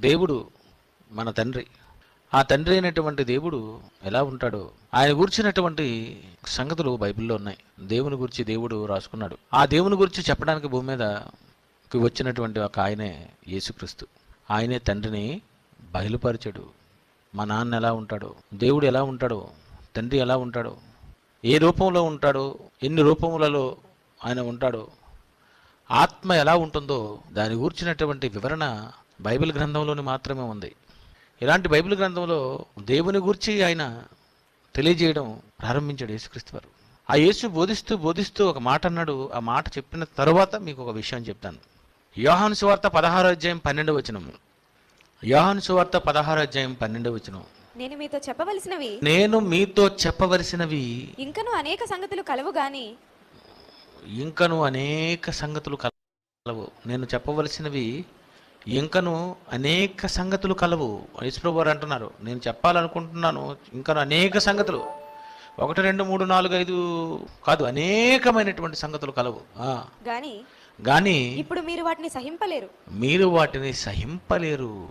దేవుడు మన తండ్రి. ఆ తండ్రి అయినటువంటి దేవుడు ఎలా ఉంటాడో ఆయన గురించినటువంటి సంగతులు బైబిల్లో ఉన్నాయి. దేవుని గురించి దేవుడు రాసుకున్నాడు. ఆ దేవుని గురించి చెప్పడానికి భూమి మీదకి వచ్చినటువంటి ఒక ఆయనే యేసుక్రీస్తు. ఆయనే తండ్రిని బయలుపరిచాడు. మా నాన్న ఎలా ఉంటాడో దేవుడు ఎలా ఉంటాడో తండ్రి ఎలా ఉంటాడో ఏ రూపంలో ఉంటాడో ఎన్ని రూపములలో ఆయన ఉంటాడో ఆత్మ ఎలా ఉంటుందో దాని గూర్చినటువంటి వివరణ బైబిల్ గ్రంథంలోని మాత్రమే ఉంది. ఇలాంటి బైబిల్ గ్రంథంలో దేవుని గూర్చి ఆయన తెలియజేయడం ప్రారంభించాడు యేసుక్రీస్తు వారు. ఆ యేసు బోధిస్తూ బోధిస్తూ ఒక మాట అన్నాడు. ఆ మాట చెప్పిన తరువాత మీకు ఒక విషయం చెప్తాను. యోహాను సువార్త పదహారు అధ్యాయం పన్నెండు వచనం యోహాను సువార్త పదహారు అధ్యాయం పన్నెండు వచనం. నేను మీతో చెప్పవలసినవి నేను మీతో చెప్పవలసినవి ఇంకను అనేక సంగతులు కలవు గాని ఇంకను అనేక సంగతులు కలవు. నేను చెప్పవలసినవి ఇంకను అనేక సంగతులు కలవు. యేసుప్రభు వారు అంటున్నారు. నేను చెప్పాలనుకుంటున్నాను ఇంకను అనేక సంగతులు. ఒకటి రెండు మూడు నాలుగు ఐదు కాదు అనేకమైనటువంటి సంగతులు కలవు. గాని కానీ ఇప్పుడు మీరు వాటిని సహింపలేరు. మీరు వాటిని సహింపలేరు.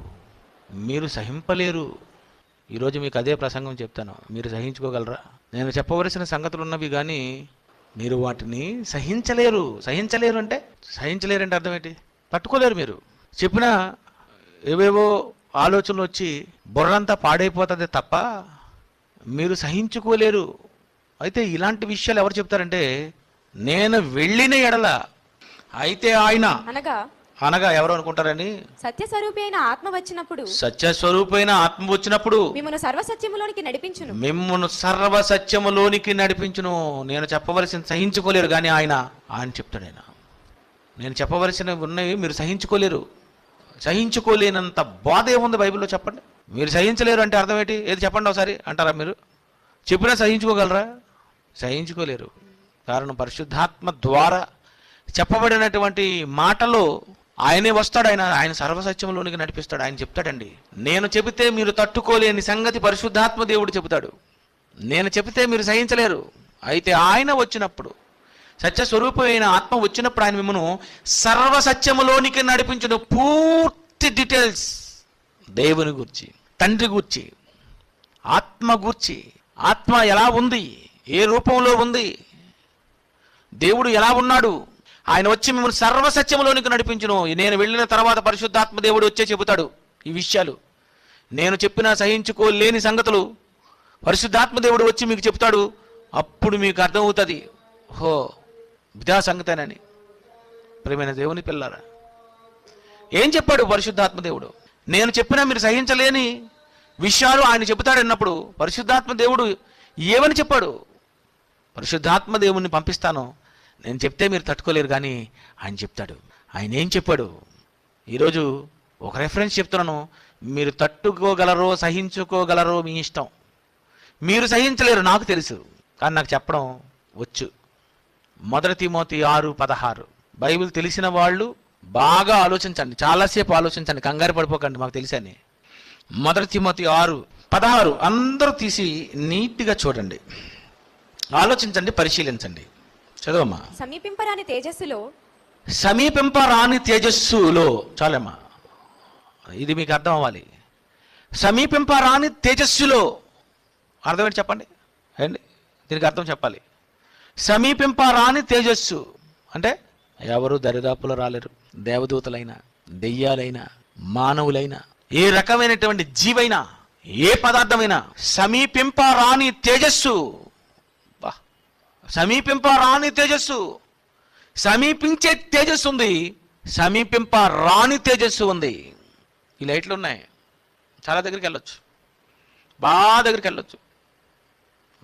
మీరు సహింపలేరు. ఈరోజు మీకు అదే ప్రసంగం చెప్తాను. మీరు సహించుకోగలరా? నేను చెప్పవలసిన సంగతులు ఉన్నవి కానీ మీరు వాటిని సహించలేరు. సహించలేరు అంటే? సహించలేరు అంటే అర్థం ఏంటి? పట్టుకోలేరు మీరు. చెప్పిన ఏవేవో ఆలోచనలు వచ్చి బుర్రంతా పాడైపోతుంది తప్ప మీరు సహించుకోలేరు. అయితే ఇలాంటి విషయాలు ఎవరు చెప్తారంటే నేను వెళ్ళిన ఎడల అయితే ఆయన అనగా? అనగా ఎవరు అనుకుంటారని సత్యస్వరూపి అయిన ఆత్మ వచ్చినప్పుడు. సత్యస్వరూపైన ఆత్మ వచ్చినప్పుడు మిమ్మల్ని సర్వసత్యములోనికి నడిపించును. మిమ్మల్ని సర్వ సత్యములోనికి నడిపించును. నేను చెప్పవలసిన సహించుకోలేరు కానీ ఆయన ఆయన చెప్తాడు నేను చెప్పవలసినవి ఉన్నవి మీరు సహించుకోలేరు. సహించుకోలేనంత బాధ ఏముంది బైబిల్లో చెప్పండి? మీరు సహించలేరు అంటే అర్థం ఏంటి? ఏది చెప్పండి ఒకసారి? అంటారా మీరు? చెప్పినా సహించుకోగలరా? సహించుకోలేరు. కారణం పరిశుద్ధాత్మ ద్వారా చెప్పబడినటువంటి మాటలో ఆయనే వస్తాడు. ఆయన ఆయన సర్వసత్యంలోనికి నడిపిస్తాడు. ఆయన చెప్తాడండి. నేను చెబితే మీరు తట్టుకోలేని సంగతి పరిశుద్ధాత్మ దేవుడు చెబుతాడు. నేను చెబితే మీరు సహించలేరు. అయితే ఆయన వచ్చినప్పుడు సత్యస్వరూపమైన ఆత్మ వచ్చినప్పుడు ఆయన మిమ్మను సర్వసత్యములోనికి నడిపించిన పూర్తి డీటెయిల్స్ దేవుని గురించి తండ్రి గూర్చి ఆత్మ గూర్చి ఆత్మ ఎలా ఉంది ఏ రూపంలో ఉంది దేవుడు ఎలా ఉన్నాడు ఆయన వచ్చి మిమ్మల్ని సర్వసత్యంలోనికి నడిపించును. నేను వెళ్ళిన తర్వాత పరిశుద్ధాత్మ దేవుడు వచ్చే చెబుతాడు ఈ విషయాలు. నేను చెప్పిన సహించుకోలేని సంగతులు. పరిశుద్ధాత్మ దేవుడు వచ్చి మీకు చెప్తాడు అప్పుడు మీకు అర్థమవుతుంది. హో విధా సంగతేనని. ప్రేమైన దేవుని పిల్లారా ఏం చెప్పాడు పరిశుద్ధాత్మ దేవుడు? నేను చెప్పినా మీరు సహించలేని విషయాలు ఆయన చెబుతాడన్నప్పుడు పరిశుద్ధాత్మ దేవుడు ఏమని చెప్పాడు? పరిశుద్ధాత్మ దేవుణ్ణి పంపిస్తాను. నేను చెప్తే మీరు తట్టుకోలేరు కానీ ఆయన చెప్తాడు. ఆయన ఏం చెప్పాడు? ఈరోజు ఒక రెఫరెన్స్ చెప్తున్నాను. మీరు తట్టుకోగలరో సహించుకోగలరో మీ ఇష్టం. మీరు సహించలేరు నాకు తెలుసు. కానీ నాకు చెప్పడం వచ్చు. మొదటి తిమోతి ఆరు పదహారు. బైబిల్ తెలిసిన వాళ్ళు బాగా ఆలోచించండి. చాలాసేపు ఆలోచించండి. కంగారు పడిపోకండి. మాకు తెలుసని మొదటి తిమోతి ఆరు పదహారు అందరూ తీసి నీట్గా చూడండి. ఆలోచించండి పరిశీలించండి. చదవమ్మా. సమీపింపరాని తేజస్సులో సమీపింప రాని తేజస్సులో చాలమ్మా. ఇది మీకు అర్థం అవ్వాలి. సమీపింప రాని తేజస్సులో అర్థమేంటి చెప్పండి. ఏంటి? దీనికి అర్థం చెప్పాలి. సమీపింపరాని తేజస్సు. అంటే ఎవరు దరిదాపులో రాలేరు. దేవదూతలైనా దెయ్యాలైనా మానవులైనా ఏ రకమైనటువంటి జీవైనా ఏ పదార్థమైనా సమీపింపరాని తేజస్సు. సమీపింపరాని సమీపింప తేజస్సు. సమీపించే తేజస్సు ఉంది. సమీపింప రాని తేజస్సు ఉంది. ఈ లైట్లు ఉన్నాయి. చాలా దగ్గరికి వెళ్ళొచ్చు. బాగా దగ్గరికి వెళ్ళొచ్చు.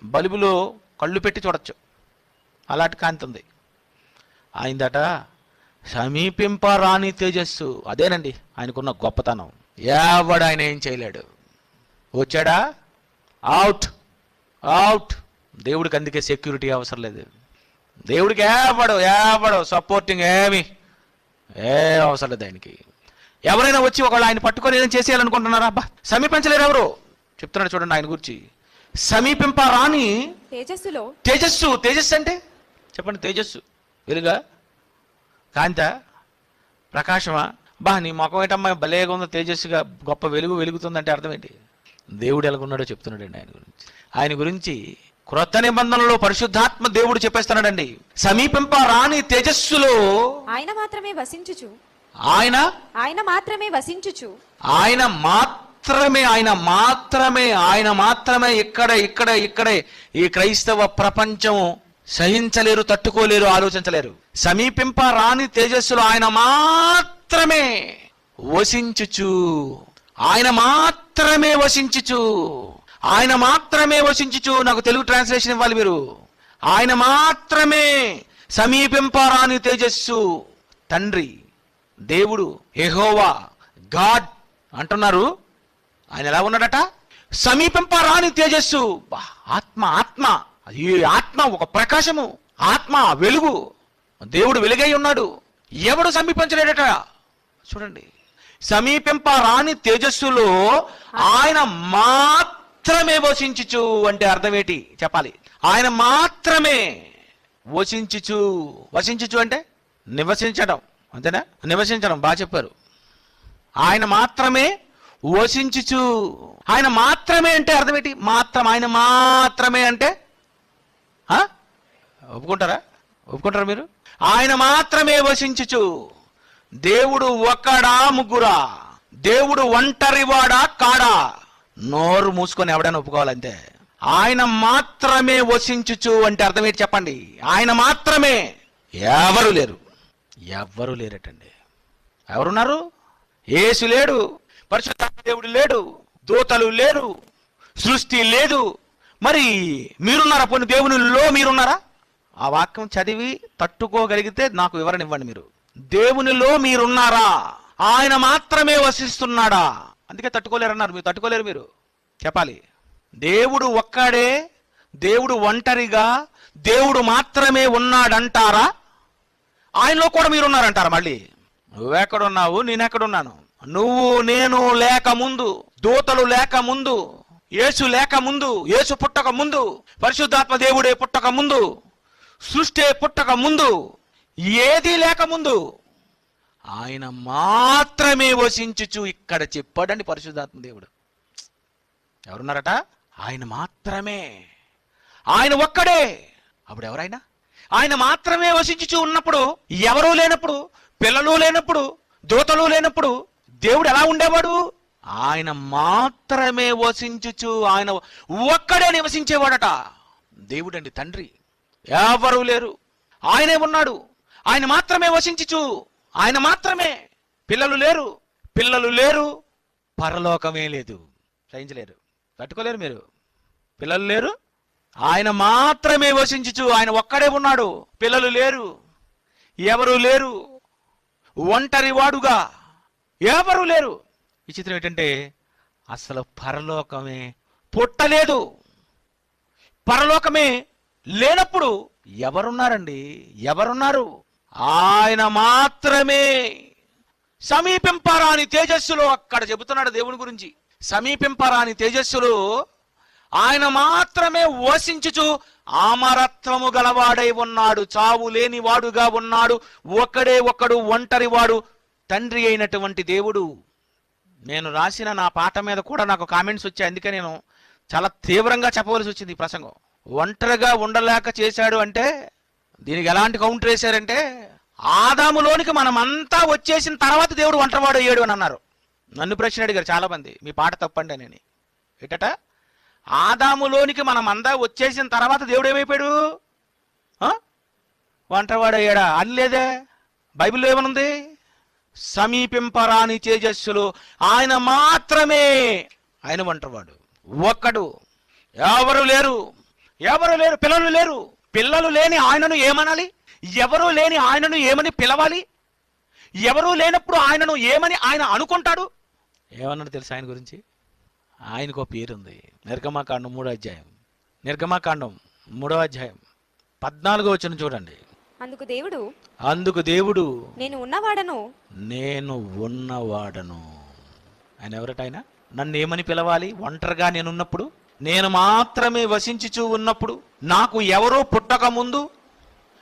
బల్బులో కళ్ళు పెట్టి చూడొచ్చు. అలాంటి కాంతి ఉంది. ఆయనదట సమీపింప రాని తేజస్సు. అదేనండి ఆయనకున్న గొప్పతనం. ఎవడు ఆయన ఏం చేయలేడు. వచ్చాడా? అవుట్ అవుట్ దేవుడికి అందుకే సెక్యూరిటీ అవసరం లేదు. దేవుడికి ఏపడు ఏపడు సపోర్టింగ్ ఏమి ఏ అవసరం లేదు ఆయనకి. ఎవరైనా వచ్చి ఒకళ్ళు ఆయన పట్టుకొని ఏదైనా చేసేయాలనుకుంటున్నారా? అబ్బా సమీపించలేరు ఎవరు? చెప్తున్నాడు చూడండి ఆయన గురించి. సమీపింప రాని తేజస్సులో తేజస్సు తేజస్సు అంటే? చెప్పండి తేజస్సు. వెలుగా? కాంత ప్రకాశమా? బా నీ ముఖం ఏంటమ్మా? భలేగా ఉందో తేజస్సుగా గొప్ప వెలుగు వెలుగుతుందంటే అర్థం ఏంటి? దేవుడు ఎలాగున్నాడో చెప్తున్నాడండి ఆయన గురించి. ఆయన గురించి క్రొత్త నిబంధనలో పరిశుద్ధాత్మ దేవుడు చెప్పేస్తున్నాడండి. సమీపింప రాని తేజస్సులో ఆయన మాత్రమే వసించుచు. ఆయన? ఆయన మాత్రమే వసించుచు. ఆయన మాత్రమే ఆయన మాత్రమే ఆయన మాత్రమే ఇక్కడ ఇక్కడ ఇక్కడే. ఈ క్రైస్తవ ప్రపంచం సహించలేరు తట్టుకోలేరు ఆలోచించలేరు. సమీపింప రాని తేజస్సులో ఆయన మాత్రమే వసించుచు. ఆయన మాత్రమే వసించుచు. ఆయన మాత్రమే వసించుచు. నాకు తెలుగు ట్రాన్స్లేషన్ ఇవ్వాలి మీరు. ఆయన మాత్రమే సమీపింపరాని తేజస్సు. తండ్రి దేవుడు ఎహోవా గాడ్ అంటున్నారు. ఆయన ఎలా ఉన్నాడట? సమీపింపరాని తేజస్సు. ఆత్మ ఆత్మ. ఈ ఆత్మ ఒక ప్రకాశము ఆత్మ వెలుగు. దేవుడు వెలుగై ఉన్నాడు. ఎవడు సమీపించలేడట? చూడండి. సమీపింప రాని తేజస్సులో ఆయన మాత్రమే వసించుచు అంటే అర్థం ఏంటి? చెప్పాలి. ఆయన మాత్రమే వసించుచు వసించుచు అంటే నివసించడం. అంతేనా? నివసించడం. బాగా చెప్పారు. ఆయన మాత్రమే వసించుచు. ఆయన మాత్రమే అంటే అర్థం ఏంటి? మాత్రం. ఆయన మాత్రమే అంటే ఒప్పుకుంటారా? ఒప్పుకుంటారా మీరు? ఆయన మాత్రమే వసించుచు. దేవుడు ఒక్కడా ముగ్గురా. దేవుడు ఒంటరివాడా కాడా? నోరు మూసుకొని ఎవడైనా ఒప్పుకోవాలంతే. ఆయన మాత్రమే వసించుచు అంటే అర్థం ఏంటి చెప్పండి? ఆయన మాత్రమే. ఎవరు లేరు. ఎవ్వరు లేరటండి. ఎవరున్నారు? ఏసు లేడు. పరిశుద్ధ దేవుడు లేడు. దూతలు లేరు. సృష్టి లేదు. మరి మీరున్నారా పోనీ దేవునిలో మీరున్నారా? ఆ వాక్యం చదివి తట్టుకోగలిగితే నాకు వివరణ ఇవ్వండి మీరు. దేవునిలో మీరున్నారా? ఆయన మాత్రమే వసిస్తున్నాడా అందుకే తట్టుకోలేరన్నారు మీరు తట్టుకోలేరు మీరు. చెప్పాలి. దేవుడు ఒక్కడే దేవుడు ఒంటరిగా దేవుడు మాత్రమే ఉన్నాడంటారా? ఆయనలో కూడా మీరున్నారంటారా మళ్ళీ? నువ్వెక్కడున్నావు? నేనెక్కడున్నాను? నువ్వు నేను లేక ముందు దూతలు లేక ముందు యేసు లేక ముందు యేసు పుట్టక ముందు పరిశుద్ధాత్మ దేవుడే పుట్టక ముందు సృష్టి పుట్టక ముందు ఏది లేక ముందు ఆయన మాత్రమే వసించుచు ఇక్కడ చెప్పాడండి పరిశుద్ధాత్మ దేవుడు. ఎవరున్నారట? ఆయన మాత్రమే. ఆయన ఒక్కడే. అప్పుడు ఎవరైనా? ఆయన మాత్రమే వసించుచు ఉన్నప్పుడు ఎవరూ లేనప్పుడు పిల్లలు లేనప్పుడు దూతలు లేనప్పుడు దేవుడు ఎలా ఉండేవాడు? ఆయన మాత్రమే వసించుచు ఆయన ఒక్కడే నివసించేవాడట. దేవుడండి తండ్రి. ఎవరూ లేరు. ఆయనే ఉన్నాడు. ఆయన మాత్రమే వసించుచు ఆయన మాత్రమే. పిల్లలు లేరు. పిల్లలు లేరు. పరలోకమే లేదు. సహించలేరు. తట్టుకోలేరు మీరు. పిల్లలు లేరు. ఆయన మాత్రమే వసించుచు ఆయన ఒక్కడే ఉన్నాడు. పిల్లలు లేరు. ఎవరు లేరు. ఒంటరి వాడుగా ఎవరు లేరు. విచిత్రం చిత్రం ఏంటంటే అసలు పరలోకమే పుట్టలేదు. పరలోకమే లేనప్పుడు ఎవరున్నారండి? ఎవరున్నారు? ఆయన మాత్రమే. సమీపింపరాని తేజస్సులో అక్కడ చెబుతున్నాడు దేవుని గురించి. సమీపింపరాని తేజస్సులో ఆయన మాత్రమే వసించుచు ఆమరత్వము గలవాడై ఉన్నాడు. చావు లేని వాడుగా ఉన్నాడు. ఒక్కడే ఒక్కడు ఒంటరివాడు. తండ్రి అయినటువంటి దేవుడు. నేను రాసిన నా పాట మీద కూడా నాకు కామెంట్స్ వచ్చాయి. అందుకే నేను చాలా తీవ్రంగా చెప్పవలసి వచ్చింది ఈ ప్రసంగం. ఒంటరిగా ఉండలేక చేశాడు అంటే దీనికి ఎలాంటి కౌంటర్ వేశారంటే ఆదాములోనికి మనమంతా వచ్చేసిన తర్వాత దేవుడు ఒంటరివాడు అయ్యాడు అని అన్నారు. నన్ను ప్రశ్న అడిగారు చాలామంది. మీ పాట తప్పండి అని. ఏటట ఆదాములోనికి మనం వచ్చేసిన తర్వాత దేవుడు ఏమైపోయాడు? ఒంటరివాడు అయ్యాడా? అని లేదే. బైబిల్లో ఏమనుంది? సమీపింపరాని తేజస్సులు ఆయన మాత్రమే. ఆయన వంటవాడు. ఒక్కడు. ఎవరు లేరు. ఎవరు లేరు. పిల్లలు లేరు. పిల్లలు లేని ఆయనను ఏమనాలి? ఎవరు లేని ఆయనను ఏమని పిలవాలి? ఎవరూ లేనప్పుడు ఆయనను ఏమని ఆయన అనుకుంటాడు? ఏమన్నాడు తెలుసు ఆయన గురించి? ఆయనకు పేరుంది. నిర్గమాకాండం మూడో అధ్యాయం. నిర్గమాకాండం మూడో అధ్యాయం. పద్నాలుగో వచ్చిన చూడండి. అందుకు దేవుడు అందుకు దేవుడు నేను ఉన్నవాడను. నేను ఉన్నవాడను. ఆయన ఎవరట ఆయన? నన్ను ఏమని పిలవాలి? ఒంటరిగా నేనున్నప్పుడు నేను మాత్రమే వసించుచూ ఉన్నప్పుడు నాకు ఎవరో పుట్టక ముందు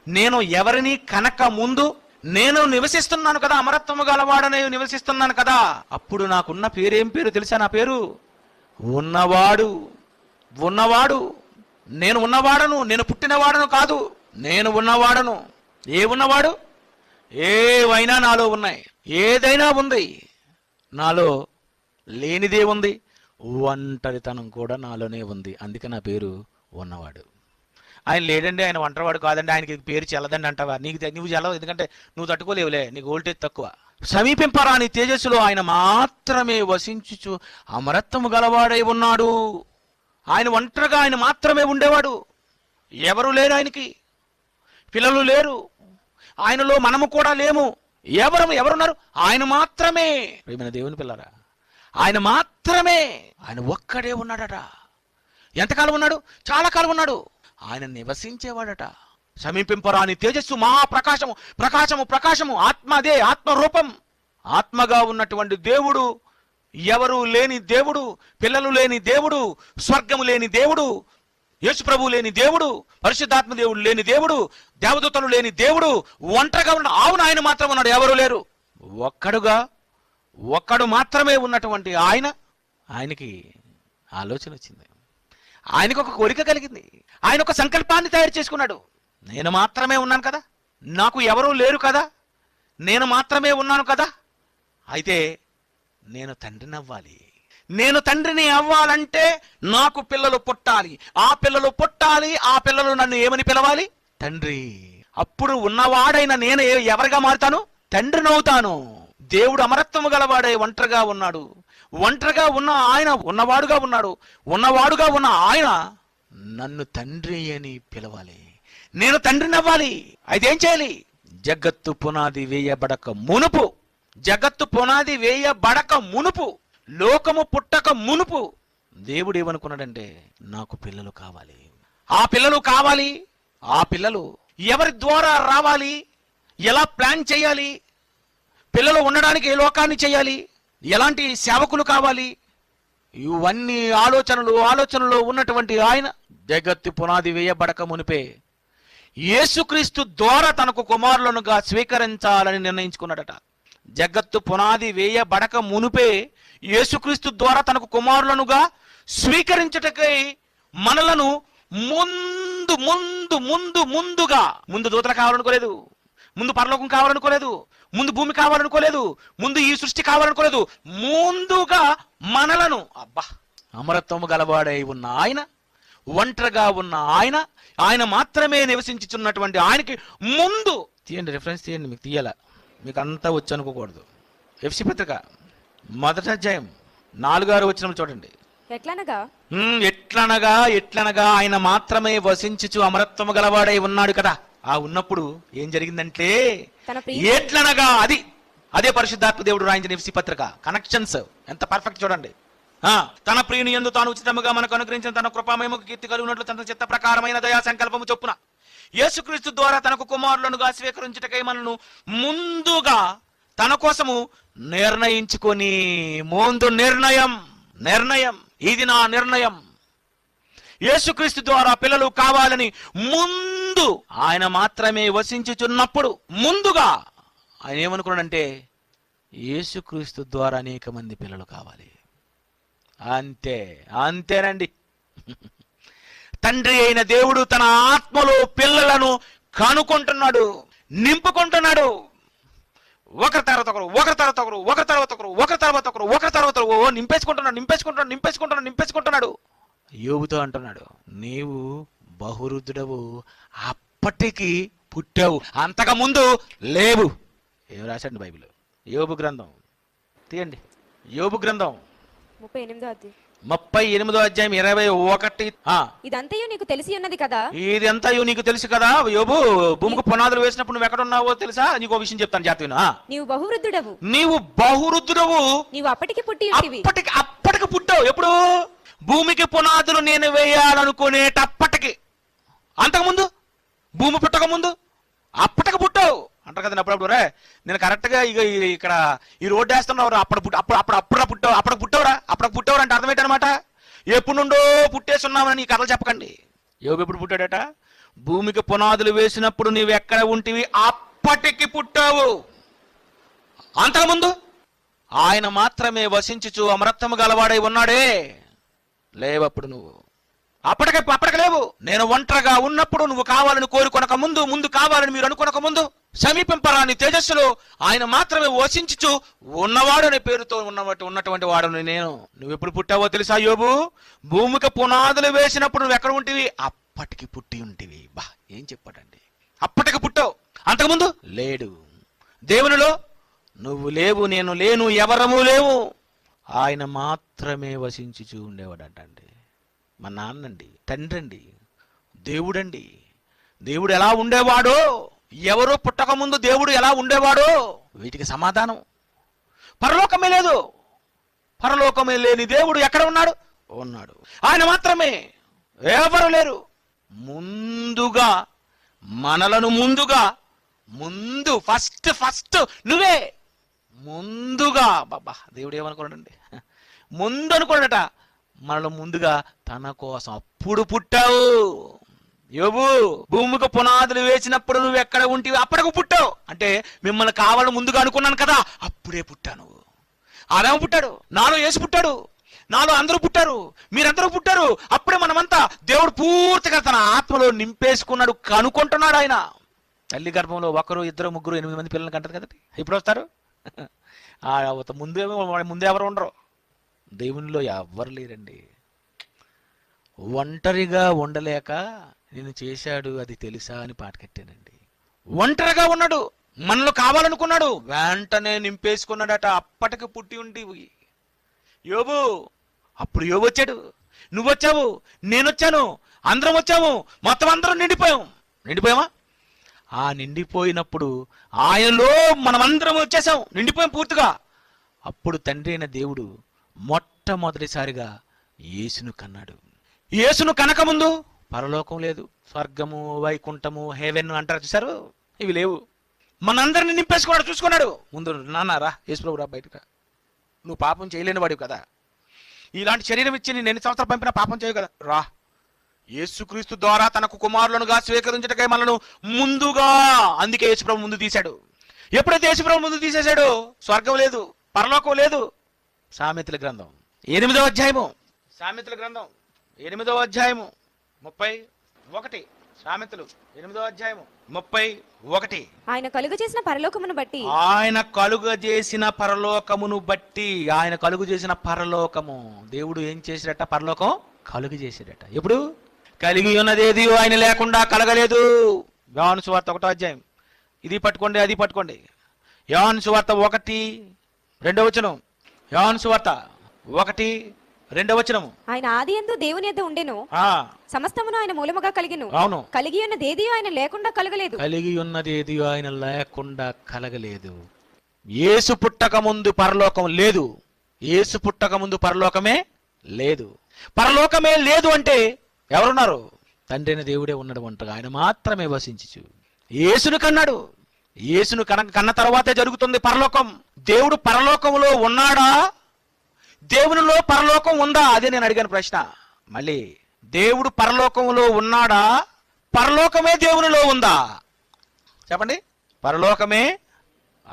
నేను ఎవరిని కనక ముందు నేను నివసిస్తున్నాను కదా అమరత్వము గలవాడనే నివసిస్తున్నాను కదా. అప్పుడు నాకున్న పేరేం పేరు తెలుసా నా పేరు? ఉన్నవాడు. ఉన్నవాడు. నేను ఉన్నవాడను నేను పుట్టినవాడను కాదు. నేను ఉన్నవాడను. ఏ ఉన్నవాడు? ఏవైనా నాలో ఉన్నాయి. ఏదైనా ఉంది. నాలో లేనిదే ఉంది. ఒంటరితనం కూడా నాలోనే ఉంది. అందుకే నా పేరు ఉన్నవాడు. ఆయన లేడండి ఆయన ఒంటరివాడు కాదండి. ఆయనకి పేరు చెల్లదండి అంటావా? నీకు నువ్వు చెల్లవు. ఎందుకంటే నువ్వు తట్టుకోలేవులే. నీకు ఓల్టేజ్ తక్కువ. సమీపింపరాని తేజస్సులో ఆయన మాత్రమే వసించుచు అమరత్వము గలవాడై ఉన్నాడు. ఆయన ఒంటరిగా ఆయన మాత్రమే ఉండేవాడు. ఎవరు లేరు ఆయనకి. పిల్లలు లేరు. ఆయనలో మనము కూడా లేము. ఎవరు ఎవరున్నారు? ఆయన మాత్రమే. ప్రేమైన దేవుని పిల్లరా ఆయన మాత్రమే. ఆయన ఒక్కడే ఉన్నాడట. ఎంతకాలం ఉన్నాడు? చాలా కాలం ఉన్నాడు. ఆయన నివసించేవాడట. సమీపింపరాని తేజస్సు మహాప్రకాశము ప్రకాశము ప్రకాశము ఆత్మ అదే ఆత్మరూపం. ఆత్మగా ఉన్నటువంటి దేవుడు ఎవరు లేని దేవుడు పిల్లలు లేని దేవుడు స్వర్గము లేని దేవుడు యేసు ప్రభు లేని దేవుడు పరిశుద్ధాత్మ దేవుడు లేని దేవుడు దేవదూతలు లేని దేవుడు ఒంటరిగా ఉన్న ఆవును ఆయన మాత్రం ఉన్నాడు. ఎవరు లేరు? ఒక్కడుగా ఒక్కడు మాత్రమే ఉన్నటువంటి ఆయన ఆయనకి ఆలోచన వచ్చింది. ఆయనకు ఒక కోరిక కలిగింది. ఆయన ఒక సంకల్పాన్ని తయారు చేసుకున్నాడు. నేను మాత్రమే ఉన్నాను కదా? నాకు ఎవరూ లేరు కదా? నేను మాత్రమే ఉన్నాను కదా? అయితే నేను తండ్రినవ్వాలి అవ్వాలి. నేను తండ్రిని అవ్వాలంటే నాకు పిల్లలు పుట్టాలి. ఆ పిల్లలు పుట్టాలి ఆ పిల్లలు నన్ను ఏమని పిలవాలి? తండ్రి. అప్పుడు ఉన్నవాడైన నేను ఎవరిగా మారుతాను? తండ్రినవుతాను. దేవుడు అమరత్వము గలవాడే ఒంటరిగా ఉన్నాడు. ఒంటరిగా ఉన్న ఆయన ఉన్నవాడుగా ఉన్నాడు. ఉన్నవాడుగా ఉన్న ఆయన నన్ను తండ్రి అని పిలవాలి. నేను తండ్రిని అవ్వాలి అయితే ఏం చేయాలి? జగత్తు పునాది వేయబడక మునుపు. జగత్తు పునాది వేయబడక మునుపు. లోకము పుట్టక మునుపు దేవుడు ఏమనుకున్నాడంటే నాకు పిల్లలు కావాలి. ఆ పిల్లలు కావాలి? ఆ పిల్లలు ఎవరి ద్వారా రావాలి? ఎలా ప్లాన్ చేయాలి? పిల్లలు ఉండడానికి ఏ లోకాన్ని చేయాలి? ఎలాంటి సేవకులు కావాలి? ఇవన్నీ ఆలోచనలు ఆలోచనలో ఉన్నటువంటి ఆయన జగత్తు పునాది వేయబడక మునిపే యేసుక్రీస్తు ద్వారా తనకు కుమారులనుగా స్వీకరించాలని నిర్ణయించుకున్నాడట. జగత్తు పునాది వేయబడక మునుపే యేసుక్రీస్తు ద్వారా తనకు కుమారులనుగా స్వీకరించుటకై మనలను ముందు ముందు ముందు ముందుగా ముందు దూతలు కావాలనుకోలేదు ముందు పరలోకం కావాలనుకోలేదు ముందు భూమి కావాలనుకోలేదు ముందు ఈ సృష్టి కావాలనుకోలేదు ముందుగా మనలను అబ్బా అమరత్వము గలవాడై ఉన్న ఆయన ఒంటరిగా ఉన్న ఆయన ఆయన మాత్రమే నివసించుచున్నటువంటి ఆయనకి ముందు తీయండి రిఫరెన్స్ తీయండి మీకు తీయాల మీకు అంతా వచ్చు అనుకోకూడదు. ఎఫ్సి పత్రిక మొదటి అధ్యాయం నాలుగారు వచ్చిన చూడండి. ఎట్లనగా? ఎట్లనగా ఎట్లనగా ఆయన మాత్రమే వసించుచు అమరత్వము గలవాడై ఉన్నాడు కదా. ఆ ఉన్నప్పుడు ఏం జరిగిందంటే ఎట్లనగా అది అదే పరిశుద్ధాత్మ దేవుడు రాయించిన ఎఫ్సి పత్రిక కనెక్షన్స్ ఎంత పర్ఫెక్ట్ చూడండి. ఆ తన ప్రియుని ఎందు తాను ఉచితముగా మనకు అనుగ్రహించిన తన కృపామయముకు కీర్తి కలిగినట్లు తన చిత్త ప్రకారమైన దయా సంకల్పము చొప్పున యేసుక్రీస్తు ద్వారా తనకు కుమారులనుగా స్వీకరించుటకై మనను ముందుగా తన కోసము నిర్ణయించుకొని ముందు నిర్ణయం నిర్ణయం ఇది నా నిర్ణయం. యేసుక్రీస్తు ద్వారా పిల్లలు కావాలని ముందు ఆయన మాత్రమే వసించుచున్నప్పుడు ముందుగా ఆయన ఏమనుకున్నాడంటే యేసుక్రీస్తు ద్వారా అనేక మంది పిల్లలు కావాలి. అంతే అంతేనండి. తండ్రి అయిన దేవుడు తన ఆత్మలో పిల్లలను కనుకుంటున్నాడు నింపుకుంటున్నాడు. ఒకరి తర్వాత ఒకరు ఒకరి తర్వాత ఒకరు ఒకరి తర్వాత ఒకరు ఒకరి తర్వాత ఒకరు ఒకరి తర్వాత ఓ నింపేసుకుంటున్నాడు నింపేసుకుంటున్నాడు నింపేసుకుంటున్నాడు నింపేసుకుంటున్నాడు. యోగుతో అంటున్నాడు నీవు బహురుద్రుడవు అప్పటికి పుట్టావు అంతకు ముందు లేవు. ఏం రాశాడు బైబిల్? యోబు గ్రంథం. తీయండి. యోబు గ్రంథం. ముప్పై ఎనిమిదో అధ్యాయం. ముప్పై ఎనిమిదో అధ్యాయం ఇరవై ఒకటి. ఆ, ఇదంతయు నీకు తెలిసి ఉన్నది కదా? ఇదంతా నీకు తెలుసు కదా? యోబు భూమికి పునాదులు వేసినప్పుడు నువ్వు ఎక్కడ ఉన్నావో తెలుసా? నీకు ఒక విషయం చెప్తాను జాతీయ నీవు బహువృద్ధుడవు. నీవు బహురుద్ధుడవు నీవు అప్పటికి పుట్టి అప్పటికి అప్పటికి పుట్టావు. ఎప్పుడు? భూమికి పునాదులు నేను వేయాలనుకునేటప్పటికి. అంతకుముందు? భూమి పుట్టక ముందు అప్పటికి పుట్టావు. అంటారు కదా అప్పుడప్పుడు రే నేను కరెక్ట్గా ఇక ఈ- ఇక్కడ ఈ రోడ్డు వేస్తున్నావు అప్పుడు అప్పుడు అప్పుడు అప్పుడు పుట్టావు అప్పుడు పుట్టవురా అప్పుడు పుట్టవురా అంటే అర్థం ఏంటనమాట ఎప్పుడు నుండో పుట్టేస్తున్నామని ఈ కథలు చెప్పకండి. యోగు ఎప్పుడు పుట్టాడట? భూమికి పునాదులు వేసినప్పుడు నీవు ఎక్కడ ఉంటివి? అప్పటికి పుట్టావు. అంతకుముందు ఆయన మాత్రమే వసించుచు అమరత్వము గలవాడై ఉన్నాడే. లేవప్పుడు నువ్వు. అప్పటికే అప్పటికి లేవు. నేను ఒంటరిగా ఉన్నప్పుడు నువ్వు కావాలని కోరుకొనక ముందు ముందు కావాలని మీరు అనుకొనక ముందు సమీపింపరాని తేజస్సులో ఆయన మాత్రమే వసించుచు ఉన్నవాడు అనే పేరుతో ఉన్నటువంటి ఉన్నటువంటి వాడుని నేను. నువ్వు ఎప్పుడు పుట్టావో తెలుసా యోబు? భూమికి పునాదులు వేసినప్పుడు నువ్వు ఎక్కడ ఉంటివి? అప్పటికి పుట్టి ఉంటివి. బా ఏం చెప్పాడండి? అప్పటికి పుట్టావు. అంతకుముందు లేడు. దేవునిలో నువ్వు లేవు నేను లేను ఎవరము లేవు. ఆయన మాత్రమే వసించుచూ ఉండేవాడంటండి. మా నాన్నండి తండ్రి అండి దేవుడండి. దేవుడు ఎలా ఉండేవాడో ఎవరు పుట్టకముందు దేవుడు ఎలా ఉండేవాడో వీటికి సమాధానం. పరలోకమే లేదు. పరలోకమే లేని దేవుడు ఎక్కడ ఉన్నాడు? ఉన్నాడు. ఆయన మాత్రమే. ఎవరు లేరు? ముందుగా మనలను ముందుగా ముందు ఫస్ట్ ఫస్ట్ నువ్వే. ముందుగా బాబా దేవుడు ఏమనుకోడండి ముందు అనుకోడట మనలో ముందుగా తన కోసం అప్పుడు పుట్టావు. యోబు భూమికి పునాదులు వేసినప్పుడు నువ్వు ఎక్కడ ఉంటివి? అప్పటికి పుట్టావు. అంటే మిమ్మల్ని కావాలని ముందుగా అనుకున్నాను కదా అప్పుడే పుట్టాను. ఆదామ పుట్టాడు నాలో వేసి పుట్టాడు నాలో అందరూ పుట్టారు మీరందరూ పుట్టారు. అప్పుడే మనమంతా దేవుడు పూర్తిగా తన ఆత్మలో నింపేసుకున్నాడు కనుకుంటున్నాడు ఆయన. తల్లి గర్భంలో ఒకరు ఇద్దరు ముగ్గురు ఎనిమిది మంది పిల్లలు కంటారు కదండి. ఇప్పుడు వస్తారు? ఆ ముందేమో ముందే ఎవరు ఉండరు. దేవునిలో ఎవ్వరు లేరండి. ఒంటరిగా ఉండలేక నేను చేశాడు అది తెలుసా అని పాట కట్టానండి ఒంటరిగా ఉన్నాడు మనలో కావాలనుకున్నాడు వెంటనే నింపేసుకున్నాడట అప్పటికి పుట్టి ఉండి యోబు అప్పుడు యోబు వచ్చాడు. నువ్వు వచ్చావు నేను వచ్చాను అందరం వచ్చాము మొత్తం అందరం నిండిపోయాం. నిండిపోయామా? ఆ నిండిపోయినప్పుడు ఆయనలో మనమందరం వచ్చేసాం నిండిపోయాం పూర్తిగా. అప్పుడు తండ్రి అయిన దేవుడు మొట్టమొదటిసారిగా యేసును కన్నాడు. యేసును కనకముందు పరలోకం లేదు స్వర్గము వైకుంఠము హేవెన్ అంటారు చూసారు ఇవి లేవు. మనందరిని నింపేసుకున్నాడు చూసుకున్నాడు. ముందు నాన్నారా యేసుప్రభు రా బయటకు నువ్వు పాపం చేయలేని వాడివి కదా. ఇలాంటి శరీరం ఇచ్చి నేను ఎన్ని సంవత్సరాలు పంపినా పాపం చేయవు కదా. రా. యేసుక్రీస్తు ద్వారా తనకు కుమారులనుగా స్వీకరించటకై మనను ముందుగా అందుకే యేసుప్రభు ముందు తీశాడు. ఎప్పుడైతే యేసుప్రభు ముందు తీసేశాడు స్వర్గం లేదు పరలోకం లేదు. సామెతల గ్రంథం. ఎనిమిదవ అధ్యాయము. సామెతల గ్రంథం. ఎనిమిదవ అధ్యాయము. ముప్పై ఒకటి సామెతలు ఎనిమిదవ అధ్యాయము. ముప్పై ఒకటి. ఆయన కలుగు చేసిన పరలోకమును బట్టి. ఆయన కలుగ చేసిన పరలోకమును బట్టి ఆయన కలుగు చేసిన పరలోకము. దేవుడు ఏం చేశాడట? పరలోకం కలుగు చేశాడట. ఎప్పుడు? కలిగి ఉన్నదేది ఆయన లేకుండా కలగలేదు. యోహాను సువార్త ఒకటో అధ్యాయం. ఇది పట్టుకోండి అది పట్టుకోండి. యోహాను సువార్త ఒకటి రెండవ వచనం. యోహాను సువార్త ఒకటి రెండవ వచనము. ఆయన ఆది ఎందు దేవుని యొద్ద ఉండెను. ఆ, సమస్తమును ఆయన మూలముగా కలిగెను. అవును. కలిగి ఉన్నదేది ఆయన లేకుండా కలగలేదు. కలిగి ఉన్నది ఏది ఆయన లేకుండా కలగలేదు. యేసు పుట్టక ముందు పరలోకం లేదు. యేసు పుట్టక ముందు పరలోకమే లేదు. పరలోకమే లేదు అంటే ఎవరున్నారు? తండ్రి అయిన దేవుడే ఉన్నాడు ఒంటరిగా ఆయన మాత్రమే వసించు యేసును కన్నాడు. యేసును కన కన్న తర్వాతే జరుగుతుంది పరలోకం. దేవుడు పరలోకంలో ఉన్నాడా? దేవునిలో పరలోకం ఉందా? అదే నేను అడిగిన ప్రశ్న. మళ్ళీ దేవుడు పరలోకంలో ఉన్నాడా? పరలోకమే దేవునిలో ఉందా? చెప్పండి. పరలోకమే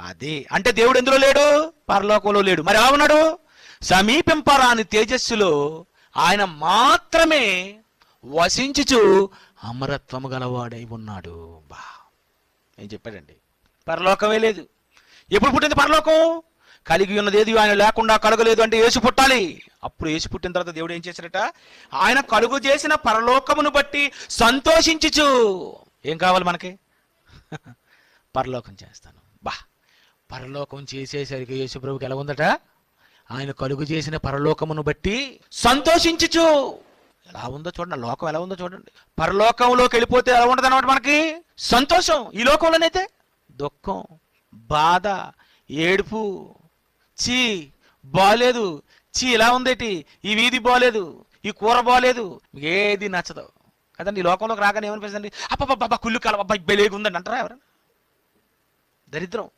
అది. అంటే దేవుడు ఎందులో లేడు? పరలోకంలో లేడు. మరి ఎలా ఉన్నాడు? సమీపింపరాని తేజస్సులో ఆయన మాత్రమే వసించుచు అమరత్వము గలవాడై ఉన్నాడు. బా. ఏం చెప్పాడండి? పరలోకమే లేదు. ఎప్పుడు పుట్టింది పరలోకం? కలిగి ఉన్నది ఏది? ఆయన లేకుండా కలగలేదు అంటే ఏసు పుట్టాలి. అప్పుడు ఏసు పుట్టిన తర్వాత దేవుడు ఏం చేశాడట? ఆయన కలుగు చేసిన పరలోకమును బట్టి సంతోషించుచు. ఏం కావాలి మనకి? పరలోకం చేస్తాను. బా! పరలోకం చేసేసరికి యేసుప్రభుకి ఎలా ఉందట? ఆయన కలుగు చేసిన పరలోకమును బట్టి సంతోషించుచు. ఎలా ఉందో చూడండి లోకం ఎలా ఉందో చూడండి. పరలోకంలోకి వెళ్ళిపోతే ఎలా ఉండదు అనమాట మనకి? సంతోషం. ఈ లోకంలోనైతే దుఃఖం బాధ ఏడుపు చీ బాలేదు. చీ ఇలా ఉందేటి? ఈ వీధి బాలేదు. ఈ కూర బాలేదు. ఏది నచ్చదు. కదండి ఈ లోకంలోకి రాగానే ఏమనిపిస్తుంది? అబ్బా కుళ్ళు కాల అబ్బాయి బెలేగి ఉందండి అంటారా ఎవరైనా? దరిద్రం.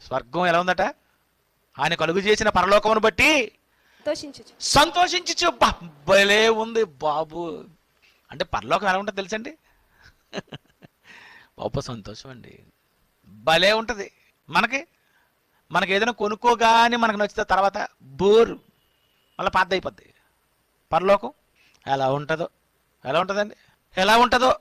స్వర్గం ఎలా ఉందట? ఆయన కలుగు చేసిన పరలోకమును బట్టి సంతోషించు సంతోషించచ్చు "అబ్బా, భలే ఉంది బాబు. అంటే పరలోకం ఎలా ఉంటుంది తెలుసండి? గొప్ప సంతోషం అండి. భలే ఉంటుంది. మనకి మనకి ఏదైనా కొనుక్కోగానే మనకు నచ్చితే తర్వాత బోర్. మళ్ళీ పాత అయిపోద్ది పరలోకం? ఎలా ఉంటుందో? ఎలా ఉంటుందండి? ఎలా ఉంటుందో?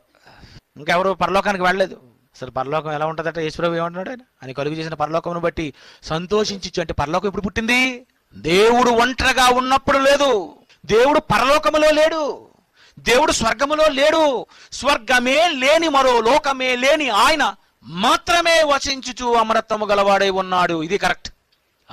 ఇంకెవరు పరలోకానికి వెళ్ళలేదు. అసలు పరలోకం ఎలా ఉంటుందంటే ఈశ్వరవు ఏమంటున్నాడు ఆయన? అని కలుగు చేసిన పరలోకమును బట్టి సంతోషించు అంటే పరలోకం ఎప్పుడు పుట్టింది? దేవుడు ఒంటరిగా ఉన్నప్పుడు లేదు. దేవుడు పరలోకములో లేడు. దేవుడు స్వర్గములో లేడు. స్వర్గమే లేని మరో లోకమే లేని ఆయన మాత్రమే వచించుచు అమరత్వము గలవాడై ఉన్నాడు. ఇది కరెక్ట్.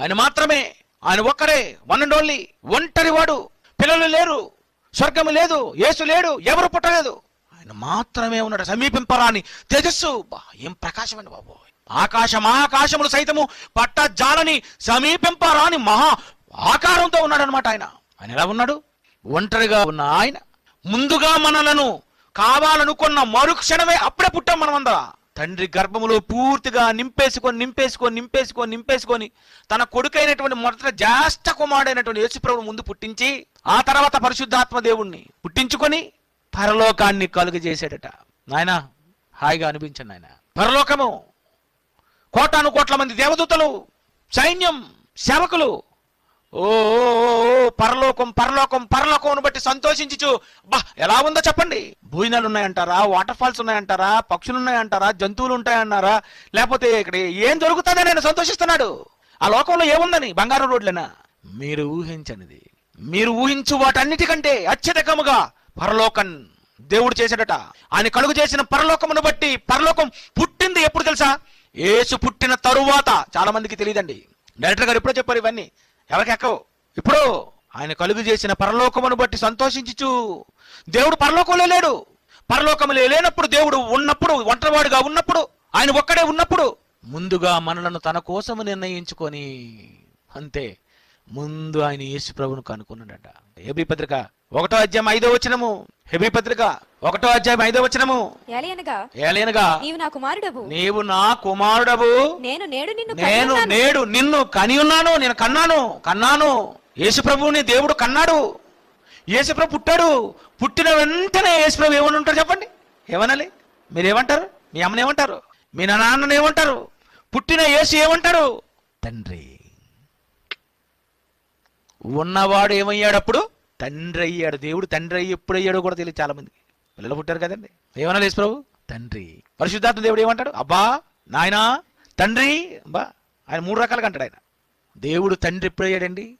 ఆయన మాత్రమే. ఆయన ఒక్కడే. వన్ అండ్ ఓన్లీ ఒంటరి వాడు. పిల్లలు లేరు. స్వర్గము లేదు. యేసు లేడు. ఎవరు పుట్టలేదు. ఆయన మాత్రమే ఉన్నాడు. సమీపింపరాని తేజస్సు. బా, ఏం ప్రకాశమండి బాబు. ఆకాశ మహాకాశములు సైతము పట్ట జాలని సమీపింపరాని మహా ఆకారంతో ఉన్నాడు అనమాట ఆయన. ఆయన ఎలా ఉన్నాడు? ఒంటరిగా ఉన్న ఆయన. ముందుగా మనలను కావాలనుకున్న మరుక్షణమే అప్పుడే పుట్టాం మనమందరా. తండ్రి గర్భములో పూర్తిగా నింపేసుకొని నింపేసుకొని నింపేసుకొని నింపేసుకొని తన కొడుకైనటువంటి మొదట జ్యేష్ఠ కుమారుడైనటువంటి యేసుప్రభు ముందు పుట్టించి ఆ తర్వాత పరిశుద్ధాత్మ దేవుణ్ణి పుట్టించుకొని పరలోకాన్ని కలుగజేశాడట నాయన హాయిగా అనిపించండి నాయన. పరలోకము కోటాను కోట్ల మంది దేవదూతలు సైన్యం సేవకులు ఓ ఓ, ఓ, పరలోకం పరలోకం పరలోకం బట్టి సంతోషించు బా ఎలా ఉందో చెప్పండి. భోజనాలు ఉన్నాయంటారా వాటర్ ఫాల్స్ ఉన్నాయంటారా పక్షులు ఉన్నాయంటారా జంతువులు ఉంటాయన్నారా లేకపోతే ఇక్కడ ఏం దొరుకుతుందని నేను సంతోషిస్తున్నాడు. ఆ లోకంలో ఏముందని బంగారు రోడ్లేనా? మీరు ఊహించనిది. మీరు ఊహించు వాటన్నిటికంటే అత్యధికముగా పరలోకం దేవుడు చేశాడట ఆయన కలుగు చేసిన పరలోకమును బట్టి పరలోకం పుట్టింది ఎప్పుడు తెలుసా? ఏసు పుట్టిన తరువాత. చాలా మందికి తెలియదండి. డైరెక్టర్ గారు ఎప్పుడో చెప్పారు ఇవన్నీ. ఎవరికెక్కవు? ఇప్పుడు ఆయన కలుగు చేసిన పరలోకమును బట్టి సంతోషించుచు. దేవుడు పరలోకంలో లేడు. పరలోకములో లేనప్పుడు దేవుడు ఉన్నప్పుడు ఒంటరివాడుగా ఉన్నప్పుడు ఆయన ఒక్కడే ఉన్నప్పుడు ముందుగా మనలను తన కోసము నిర్ణయించుకొని అంతే. ముందు ఆయన యేసు ప్రభును కనుక్కున్నాడట. ఏబ్రి పత్రిక ఒకటో అధ్యాయం ఐదో వచనము. హెబ్రి పత్రిక ఒకటో అధ్యాయం ఐదో వచనము. ఏలయనగా? నీవు నా కుమారుడవు. నీవు నా కుమారుడవు. నేను నేడు నిన్ను నేను. నేడు నిన్ను కని ఉన్నాను. నేను కన్నాను. కన్నాను. యేసుప్రభువుని దేవుడు కన్నాడు. యేసుప్రభు పుట్టాడు. పుట్టిన వెంటనే యేసుప్రభు ఏమని ఉంటారు చెప్పండి? ఏమనాలి? మీరు ఏమంటారు మీ అమ్మని ఏమంటారు? మీ నాన్నని ఏమంటారు? పుట్టిన యేసు ఏమంటారు తండ్రి. ఉన్నవాడు ఏమయ్యాడు అప్పుడు? తండ్రి అయ్యాడు దేవుడు తండ్రి అయ్యి ఎప్పుడు అయ్యాడో కూడా తెలియదు చాలా మందికి పిల్లలు పుట్టారు కదండి. ఏమన్నా యేసు ప్రభు? తండ్రి. పరిశుద్ధాత్మ దేవుడు ఏమంటాడు? అబ్బా నాయనా తండ్రి అబ్బా ఆయన మూడు రకాలుగా అంటాడు ఆయన. దేవుడు తండ్రి ఎప్పుడయ్యాడండి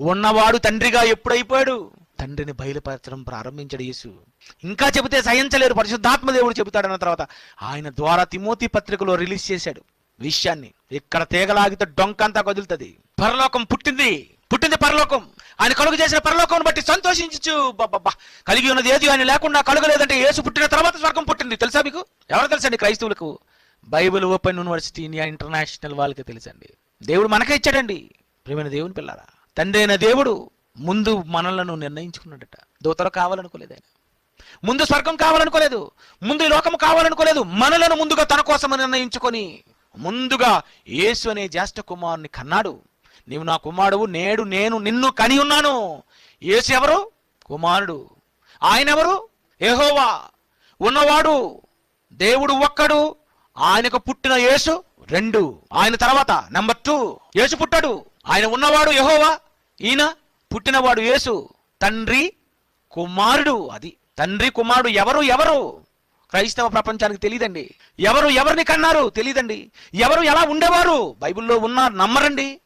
ఉన్నవాడు తండ్రిగా ఎప్పుడైపోయాడు తండ్రిని బయలుపరచడం ప్రారంభించాడు యేసు. ఇంకా చెబితే సహించలేరు పరిశుద్ధాత్మ దేవుడు చెబుతాడన్న తర్వాత ఆయన ద్వారా తిమోతి పత్రికలో రిలీజ్ చేశాడు విషయాన్ని. ఇక్కడ తీగలాగితే డొంకంతా కదులుతుంది. పరలోకం పుట్టింది. పుట్టింది పరలోకం. ఆయన కలుగు చేసిన పరలోకం బట్టి సంతోషించు బాబా కలిగి ఉన్నది ఏది? ఆయన లేకుండా కలుగలేదంటే యేసు పుట్టిన తర్వాత స్వర్గం పుట్టింది. తెలుసా మీకు? ఎవరు తెలుసండి క్రైస్తవులకు? Bible Open University India International వాళ్ళకి తెలుసండి. దేవుడు మనకే ఇచ్చాడండి. ప్రేమైన దేవుని పిల్లారా తండ్రి అయిన దేవుడు ముందు మనలను నిర్ణయించుకున్నాడట. దూతలు కావాలనుకోలేదు ఆయన. ముందు స్వర్గం కావాలనుకోలేదు. ముందు లోకం కావాలనుకోలేదు. మనలను ముందుగా తన కోసం నిర్ణయించుకొని ముందుగా యేసు అనే జ్యేష్ఠ కుమారుని కన్నాడు. నీవు నా కుమారుడు నేడు నేను నిన్ను కని ఉన్నాను. యేసు ఎవరు? కుమారుడు. ఆయన ఎవరు? ఏహోవా ఉన్నవాడు దేవుడు ఒక్కడు ఆయనకు పుట్టిన యేసు రెండు. ఆయన తర్వాత నెంబర్ టూ. యేసు పుట్టాడు. ఆయన ఉన్నవాడు యెహోవా. ఈయన పుట్టినవాడు యేసు. తండ్రి కుమారుడు అది. తండ్రి కుమారుడు ఎవరు? ఎవరు? క్రైస్తవ ప్రపంచానికి తెలియదండి. ఎవరు ఎవరిని కన్నారు? తెలియదండి. ఎవరు ఎలా ఉండేవారు? బైబిల్లో ఉన్నారు నమ్మరండి.